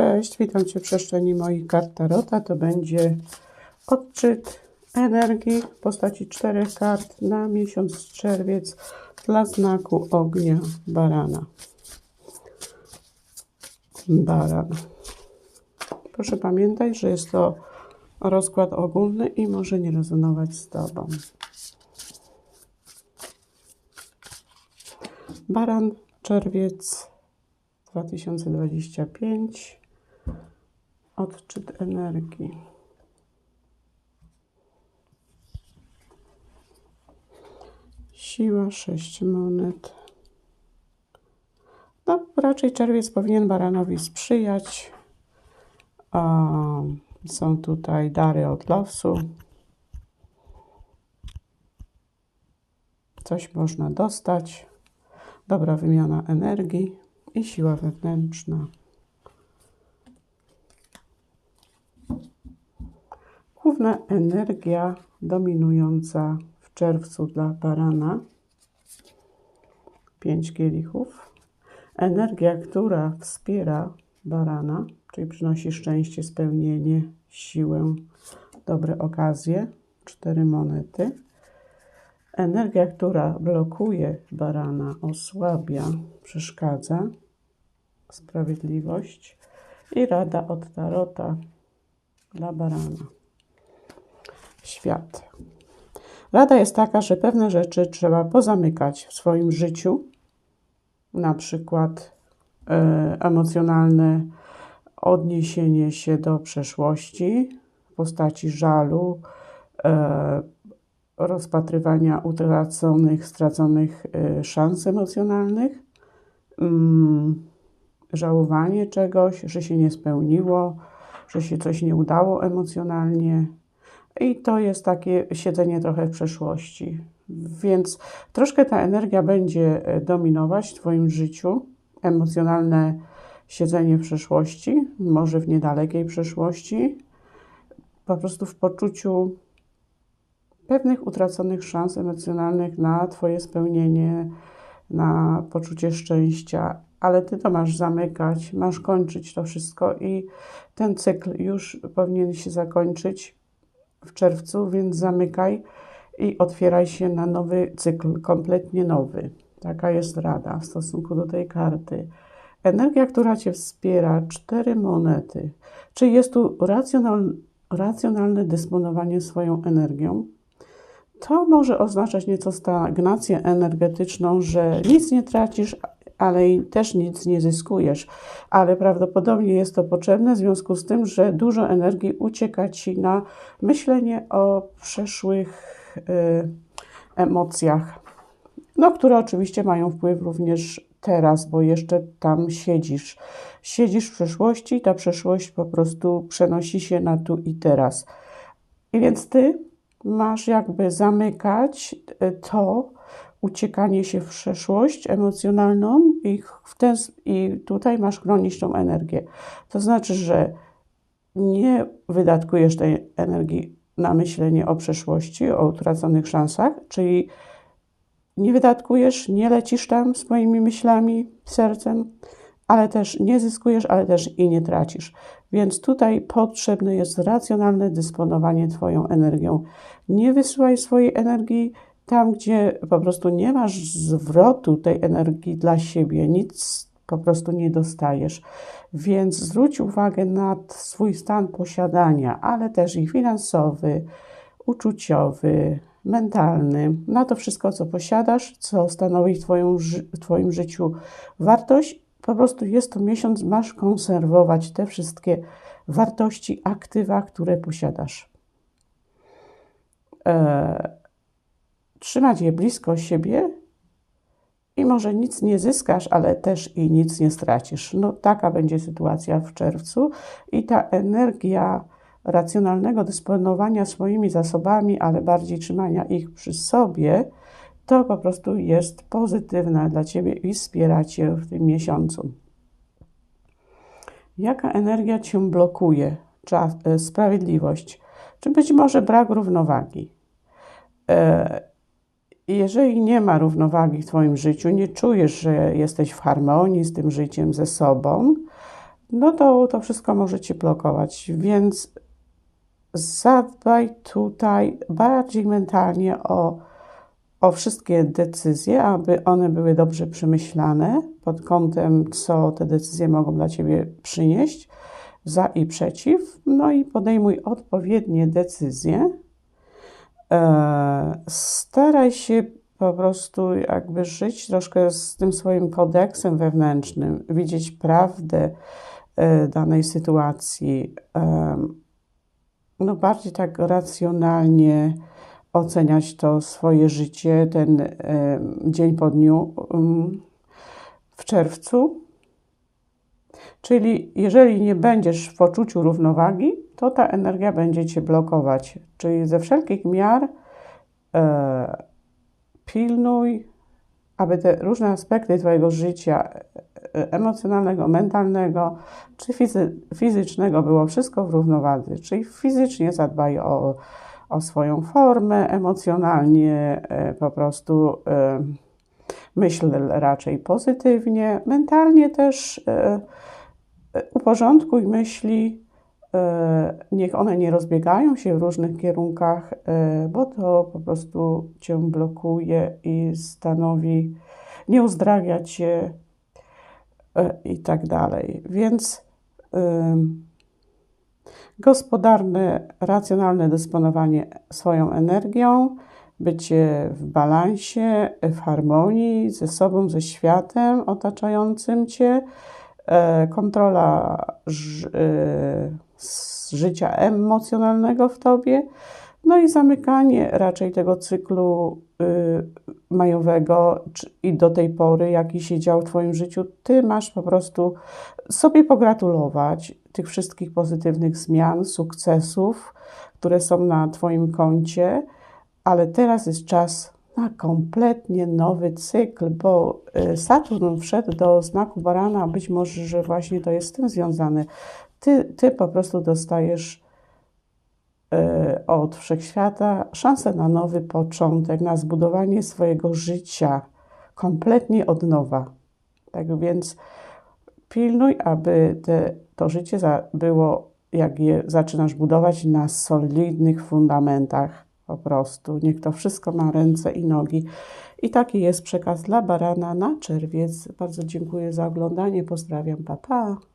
Cześć, witam Cię w przestrzeni moich kart Tarota. To będzie odczyt energii w postaci czterech kart na miesiąc czerwiec dla znaku ognia barana. Baran. Proszę pamiętać, że jest to rozkład ogólny i może nie rezonować z Tobą. Baran, czerwiec 2025. Odczyt energii. Siła 6 monet. No, raczej czerwiec powinien baranowi sprzyjać. A, są tutaj dary od losu. Coś można dostać. Dobra wymiana energii i siła wewnętrzna. Główna energia dominująca w czerwcu dla barana. Pięć kielichów. Energia, która wspiera barana, czyli przynosi szczęście, spełnienie, siłę, dobre okazje. Cztery monety. Energia, która blokuje barana, osłabia, przeszkadza. Sprawiedliwość. I rada od Tarota dla barana. Świat. Rada jest taka, że pewne rzeczy trzeba pozamykać w swoim życiu, na przykład e, emocjonalne odniesienie się do przeszłości w postaci żalu, e, rozpatrywania utraconych, straconych y, szans emocjonalnych, mm, żałowanie czegoś, że się nie spełniło, że się coś nie udało emocjonalnie. I to jest takie siedzenie trochę w przeszłości. Więc troszkę ta energia będzie y, dominować w Twoim życiu. Emocjonalne siedzenie w przeszłości, może w niedalekiej przeszłości, po prostu w poczuciu pewnych utraconych szans emocjonalnych na Twoje spełnienie, na poczucie szczęścia, ale Ty to masz zamykać, masz kończyć to wszystko i ten cykl już powinien się zakończyć w czerwcu, więc zamykaj i otwieraj się na nowy cykl, kompletnie nowy. Taka jest rada w stosunku do tej karty. Energia, która Cię wspiera, cztery monety. Czy jest tu racjonalne, racjonalne dysponowanie swoją energią? To może oznaczać nieco stagnację energetyczną, że nic nie tracisz, ale też nic nie zyskujesz. Ale prawdopodobnie jest to potrzebne w związku z tym, że dużo energii ucieka ci na myślenie o przeszłych y, emocjach, no, które oczywiście mają wpływ również teraz, bo jeszcze tam siedzisz. Siedzisz w przeszłości, ta przeszłość po prostu przenosi się na tu i teraz. I więc ty masz jakby zamykać e, to uciekanie się w przeszłość emocjonalną i, w ten, i tutaj masz chronić tą energię. To znaczy, że nie wydatkujesz tej energii na myślenie o przeszłości, o utraconych szansach, czyli nie wydatkujesz, nie lecisz tam swoimi myślami, sercem, ale też nie zyskujesz, ale też i nie tracisz. Więc tutaj potrzebne jest racjonalne dysponowanie Twoją energią. Nie wysyłaj swojej energii tam, gdzie po prostu nie masz zwrotu tej energii dla siebie, nic po prostu nie dostajesz. Więc zwróć uwagę na swój stan posiadania, ale też i finansowy, uczuciowy, mentalny, na to wszystko, co posiadasz, co stanowi w, twoją, w Twoim życiu wartość po prostu jest to miesiąc, masz konserwować te wszystkie wartości, aktywa, które posiadasz. E, trzymać je blisko siebie i może nic nie zyskasz, ale też i nic nie stracisz. No taka będzie sytuacja w czerwcu i ta energia racjonalnego dysponowania swoimi zasobami, ale bardziej trzymania ich przy sobie, to po prostu jest pozytywne dla Ciebie i wspiera Cię w tym miesiącu. Jaka energia Cię blokuje? Czas, e, sprawiedliwość, czy być może brak równowagi? E, jeżeli nie ma równowagi w Twoim życiu, nie czujesz, że jesteś w harmonii z tym życiem, ze sobą, no to to wszystko może Cię blokować. Więc zadbaj tutaj bardziej mentalnie o, o wszystkie decyzje, aby one były dobrze przemyślane pod kątem, co te decyzje mogą dla Ciebie przynieść, za i przeciw. No i podejmuj odpowiednie decyzje. E, staraj się po prostu jakby żyć troszkę z tym swoim kodeksem wewnętrznym, widzieć prawdę e, danej sytuacji, e, no bardziej tak racjonalnie oceniać to swoje życie, ten dzień po dniu w czerwcu. Czyli jeżeli nie będziesz w poczuciu równowagi, to ta energia będzie cię blokować. Czyli ze wszelkich miar e, pilnuj, aby te różne aspekty Twojego życia e, emocjonalnego, mentalnego czy fizy fizycznego było wszystko w równowadze. Czyli fizycznie zadbaj o, o swoją formę, emocjonalnie e, po prostu e, myśl raczej pozytywnie, mentalnie też uporządkuj myśli, E, niech one nie rozbiegają się w różnych kierunkach, e, bo to po prostu cię blokuje i stanowi, nie uzdrawia cię e, i tak dalej. Więc gospodarne, racjonalne dysponowanie swoją energią, bycie w balansie, w harmonii ze sobą, ze światem otaczającym cię, kontrola z życia emocjonalnego w tobie, no i zamykanie raczej tego cyklu y, majowego i do tej pory, jaki się dział w Twoim życiu, Ty masz po prostu sobie pogratulować tych wszystkich pozytywnych zmian, sukcesów, które są na Twoim koncie, ale teraz jest czas na kompletnie nowy cykl, bo y, Saturn wszedł do znaku barana, być może, że właśnie to jest z tym związane. Ty, ty po prostu dostajesz y, od wszechświata szansę na nowy początek, na zbudowanie swojego życia kompletnie od nowa. Tak więc pilnuj, aby te, to życie za, było, jak je zaczynasz budować, na solidnych fundamentach po prostu. Niech to wszystko ma ręce i nogi. I taki jest przekaz dla barana na czerwiec. Bardzo dziękuję za oglądanie. Pozdrawiam, papa. Pa.